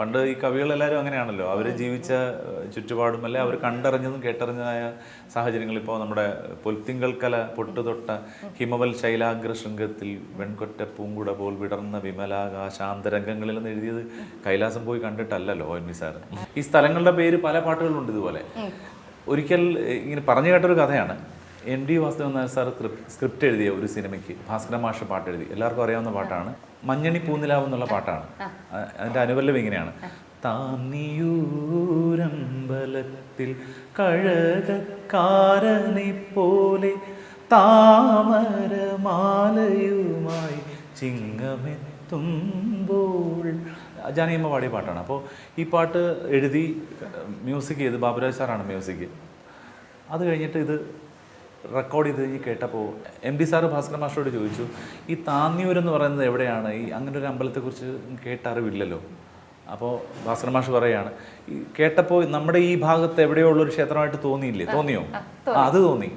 പണ്ട് ഈ കവികളെല്ലാവരും അങ്ങനെയാണല്ലോ. അവർ ജീവിച്ച ചുറ്റുപാടും അല്ലെ അവർ കണ്ടറിഞ്ഞതും കേട്ടറിഞ്ഞതായ സാഹചര്യങ്ങൾ ഇപ്പോൾ നമ്മുടെ പൊൽത്തിങ്കൽ കല പൊട്ടുതൊട്ട ഹിമവൽ ശൈലാഗ്ര ശൃംഗത്തിൽ വെൺകൊറ്റ പൂങ്കുട പോൽ വിടർന്ന വിമലാകാശാന്തരംഗങ്ങളിൽ എന്ന് എഴുതിയത് കൈലാസം പോയി കണ്ടിട്ടല്ലല്ലോ എം വി സാർ ഈ സ്ഥലങ്ങളുടെ പേര് പല പാട്ടുകളുണ്ട് ഇതുപോലെ. ഒരിക്കൽ ഇങ്ങനെ പറഞ്ഞു കേട്ടൊരു കഥയാണ്. N D Vasudevan Nair sir script എഴുതിയ ഒരു സിനിമയ്ക്ക് ഭാസ്കര മാഷ പാട്ട് എഴുതി എല്ലാവർക്കും അറിയാവുന്ന പാട്ടാണ്. മഞ്ഞണി പൂനിലാവ് എന്നുള്ള പാട്ടാണ്. അതിന്റെ അനുബല്ലം ഇങ്ങനെയാണ്. താന്നിയൂരമ്പലത്തിൽ കഴകക്കാരനെ പോലെ താമരമാലയുമായി ചിങ്ങമെത്തുമ്പോൾ. ജാനിയമ്മ പാടിയ പാട്ടാണ്. അപ്പോൾ ഈ പാട്ട് എഴുതി മ്യൂസിക് ചെയ്ത് ബാബുരാജ് സാറാണ് മ്യൂസിക്. അത് കഴിഞ്ഞിട്ട് ഇത് റെക്കോർഡ് ചെയ്ത് ഈ കേട്ടപ്പോൾ എം പി സാറ് ഭാസ്കര മാസ്റ്ററോട് ചോദിച്ചു ഈ താന്നിയൂർ എന്ന് പറയുന്നത് എവിടെയാണ്? ഈ അങ്ങനെ ഒരു അമ്പലത്തെക്കുറിച്ച് കേട്ട അറിവില്ലല്ലോ അപ്പോൾ ഭാസ്കര മാഷ് പറയാണ് ഈ കേട്ടപ്പോൾ നമ്മുടെ ഈ ഭാഗത്ത് എവിടെയോ ഉള്ള ഒരു ക്ഷേത്രമായിട്ട് തോന്നിയില്ലേ? തോന്നിയോ? അത് തോന്നി.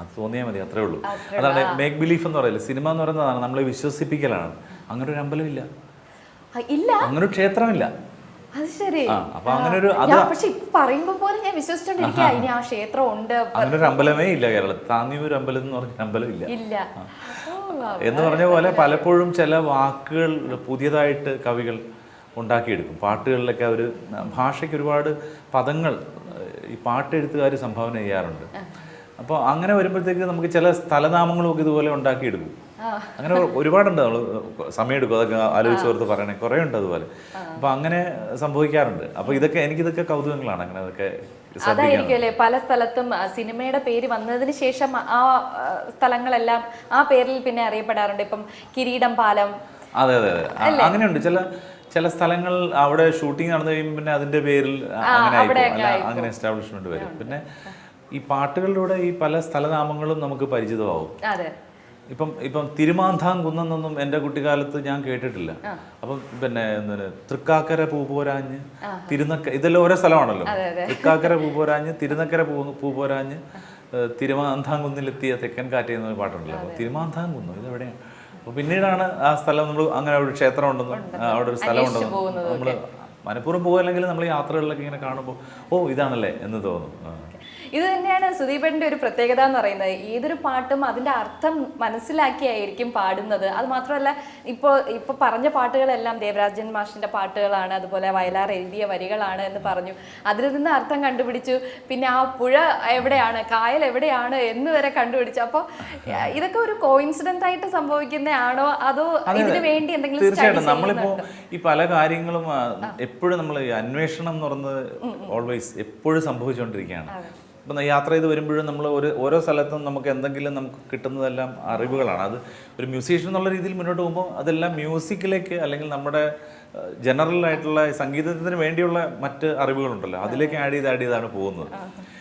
അത് തോന്നിയാൽ മതി അത്രേ ഉള്ളൂ. അതാണ് മേക്ക് ബിലീഫ് എന്ന് പറയില്ല സിനിമ എന്ന് പറയുന്നതാണ് നമ്മളെ വിശ്വസിപ്പിക്കലാണ്. അങ്ങനെ ഒരു അമ്പലമില്ല ഇല്ല. അങ്ങനെ ഒരു ക്ഷേത്രമില്ല. ശരി. അപ്പൊ അങ്ങനെ ഒരു പക്ഷെ ഇപ്പൊ പറയുമ്പോ പോലും ഞാൻ വിശ്വസിച്ചോണ്ടിരിക്കുക ഇനി ആ ക്ഷേത്രം ഉണ്ട്. അങ്ങനെ ഒരു അമ്പലമേ ഇല്ല കേരളത്തിൽ. താന്നിയൂർ അമ്പലം എന്ന് പറഞ്ഞ അമ്പലം ഇല്ല. ഇല്ല. എന്ന് പറഞ്ഞ പോലെ പലപ്പോഴും ചില വാക്കുകൾ പുതിയതായിട്ട് കവികൾ ഉണ്ടാക്കിയെടുക്കും. പാട്ടുകളിലൊക്കെ അവർ ഭാഷയ്ക്ക് ഒരുപാട് പദങ്ങൾ ഈ പാട്ടെഴുത്തുകാർ സംഭാവന ചെയ്യാറുണ്ട്. അപ്പോൾ അങ്ങനെ വരുമ്പോഴത്തേക്ക് നമുക്ക് ചില സ്ഥലനാമങ്ങളും ഒക്കെ ഇതുപോലെ ഉണ്ടാക്കിയെടുക്കും. അങ്ങനെ ഒരുപാടുണ്ട് നമ്മൾ സമയമെടുക്കും അതൊക്കെ ആലോചിച്ച് ഓർത്ത് പറയണേ. കുറേ ഉണ്ട് അതുപോലെ. അപ്പൊ അങ്ങനെ സംഭവിക്കാറുണ്ട്. അപ്പൊ ഇതൊക്കെ എനിക്കിതൊക്കെ കൗതുകങ്ങളാണ് അങ്ങനെ അതൊക്കെ അതായിരിക്കും അല്ലേ? പല സ്ഥലത്തും സിനിമയുടെ പേര് വന്നതിന് ശേഷം ആ സ്ഥലങ്ങളെല്ലാം ആ പേരിൽ പിന്നെ അറിയപ്പെടാറുണ്ട്. ഇപ്പം കിരീടം പാലം. അതെ അതെ അതെ. അങ്ങനെയുണ്ട്. ചില ചില സ്ഥലങ്ങൾ അവിടെ ഷൂട്ടിംഗ് നടന്നു കഴിയുമ്പോൾ പിന്നെ അതിന്റെ പേരിൽ അങ്ങനെ. അങ്ങനെ എസ്റ്റാബ്ലിഷ്മെന്റ് വരും. പിന്നെ ഈ പാട്ടുകളിലൂടെ ഈ പല സ്ഥലനാമങ്ങളും നമുക്ക് പരിചിതമാവും. ഇപ്പം ഇപ്പം തിരുമാന്താംകുന്നൊന്നും എന്റെ കുട്ടിക്കാലത്ത് ഞാൻ കേട്ടിട്ടില്ല. അപ്പം പിന്നെ എന്താണ് തൃക്കാക്കര പൂപോരാഞ്ഞ് തിരുനക്ക ഇതെല്ലാം ഓരോ സ്ഥലമാണല്ലോ. തൃക്കാക്കര പൂപോരാഞ്ഞ് തിരുനക്കര പൂ പൂപോരാഞ്ഞ് തിരുമാന്താംകുന്നിലെത്തിയ തെക്കൻ കാറ്റ് എന്ന പാട്ടുണ്ടല്ലോ. അപ്പോൾ തിരുമാന്താംകുന്നു ഇതെവിടെയാണ് അപ്പോൾ പിന്നീടാണ് ആ സ്ഥലം നമ്മൾ അങ്ങനെ ഒരു ക്ഷേത്രം ഉണ്ടെന്നും അവിടെ ഒരു സ്ഥലം ഉണ്ടെന്നും നമ്മൾ മനഃപൂർവം പോകുകയല്ലെങ്കിൽ നമ്മൾ യാത്രകളിലൊക്കെ ഇങ്ങനെ കാണുമ്പോൾ ഓ ഇതാണല്ലേ എന്ന് തോന്നും. ഇത് തന്നെയാണ് സുദീപന്റെ ഒരു പ്രത്യേകത എന്ന് പറയുന്നത്. ഏതൊരു പാട്ടും അതിന്റെ അർത്ഥം മനസ്സിലാക്കിയായിരിക്കും പാടുന്നത്. അത് മാത്രമല്ല ഇപ്പോൾ ഇപ്പോൾ പറഞ്ഞ പാട്ടുകളെല്ലാം ദേവരാജൻ മാഷിന്റെ പാട്ടുകളാണ് അതുപോലെ വയലാർ എഴുതിയ വരികളാണ് എന്ന് പറഞ്ഞു. അതിൽ നിന്ന് അർത്ഥം കണ്ടുപിടിച്ചു. പിന്നെ ആ പുഴ എവിടെയാണ് കായൽ എവിടെയാണ് എന്ന് വരെ കണ്ടുപിടിച്ചു. അപ്പോൾ ഇതൊക്കെ ഒരു കോയിൻസിഡന്റ് ആയിട്ട് സംഭവിക്കുന്നതാണോ? അതോ ഇതിനു വേണ്ടി എന്തെങ്കിലും തീർച്ചയായിട്ടും. ഈ പല കാര്യങ്ങളും എപ്പോഴും നമ്മൾ അന്വേഷണം എന്ന് പറയുന്നത് ഓൾവേസ് എപ്പോഴും സംഭവിച്ചുകൊണ്ടിരിക്കുകയാണ്. ഇപ്പം യാത്ര ചെയ്ത് വരുമ്പോഴും നമ്മൾ ഒരു ഓരോ സ്ഥലത്തും നമുക്ക് എന്തെങ്കിലും നമുക്ക് കിട്ടുന്നതെല്ലാം അറിവുകളാണ്. അത് ഒരു മ്യൂസീഷ്യൻ എന്നുള്ള രീതിയിൽ മുന്നോട്ട് പോകുമ്പോൾ അതെല്ലാം മ്യൂസിക്കിലേക്ക് അല്ലെങ്കിൽ നമ്മുടെ ജനറൽ ആയിട്ടുള്ള സംഗീതത്തിന് വേണ്ടിയുള്ള മറ്റ് അറിവുകളുണ്ടല്ലോ. അതിലേക്ക് ആഡ് ചെയ്ത് ആഡ് ചെയ്താണ് പോകുന്നത്.